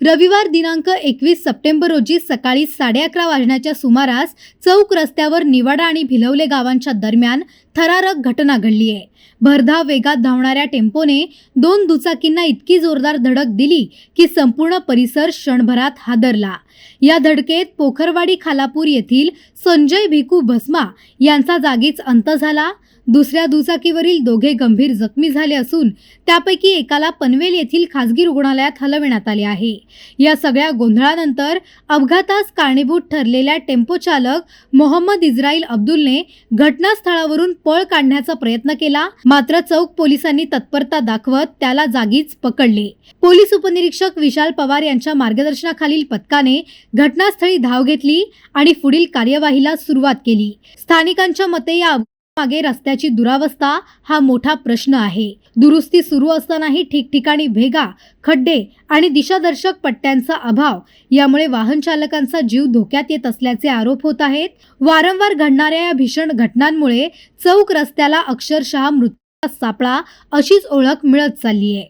रविवार दिनांक एकवीस सप्टेंबर रोजी सकाळी साडे अकरा वाजण्याच्या सुमारास चौक रस्त्यावर निवाडा आणि भिलवले गावांच्या दरम्यान थरारक घटना घडली आहे. भरधाव वेगात धावणाऱ्या टेम्पोने दोन दुचाकींना इतकी जोरदार धडक दिली की संपूर्ण परिसर क्षणभरात हादरला. या धडकेत पोखरवाडी खालापूर येथील संजय भिकू भस्मा यांचा जागीच अंत झाला. दुसऱ्या दुचाकीवरील दोघे गंभीर जखमी झाले असून त्यापैकी एकाला पनवेल येथील खासगी रुग्णालयात हलविण्यात आले आहे. या सगळ्या गोंधळानंतर अपघातास कारणीभूत ठरलेल्या टेम्पो चालक मोहम्मद इस्राईल अब्दुलने घटनास्थळावरून पळ काढण्याचा प्रयत्न केला. मात्र चौक पोलिसांनी तत्परता दाखवत त्याला जागीच पकडले. पोलीस उपनिरीक्षक विशाल पवार यांच्या मार्गदर्शनाखालील पथकाने घटनास्थळी धाव घेतली आणि पुढील कार्यवाहीला सुरुवात केली. स्थानिकांच्या मते या मागे रस्त्याची दुरावस्था हा मोठा प्रश्न आहे. दुरुस्ती सुरू असतानाही ठिकठिकाणी भेगा खड्डे आणि दिशादर्शक पट्ट्यांचा अभाव यामुळे वाहन चालकांचा जीव धोक्यात येत असल्याचे आरोप होत आहेत. वारंवार घडणाऱ्या या भीषण घटनांमुळे चौक रस्त्याला अक्षरशः मृत्यूचा सापळा अशीच ओळख मिळत चालली आहे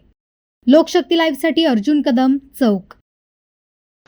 लोकशक्ती लाईव्हसाठी अर्जुन कदम चौक.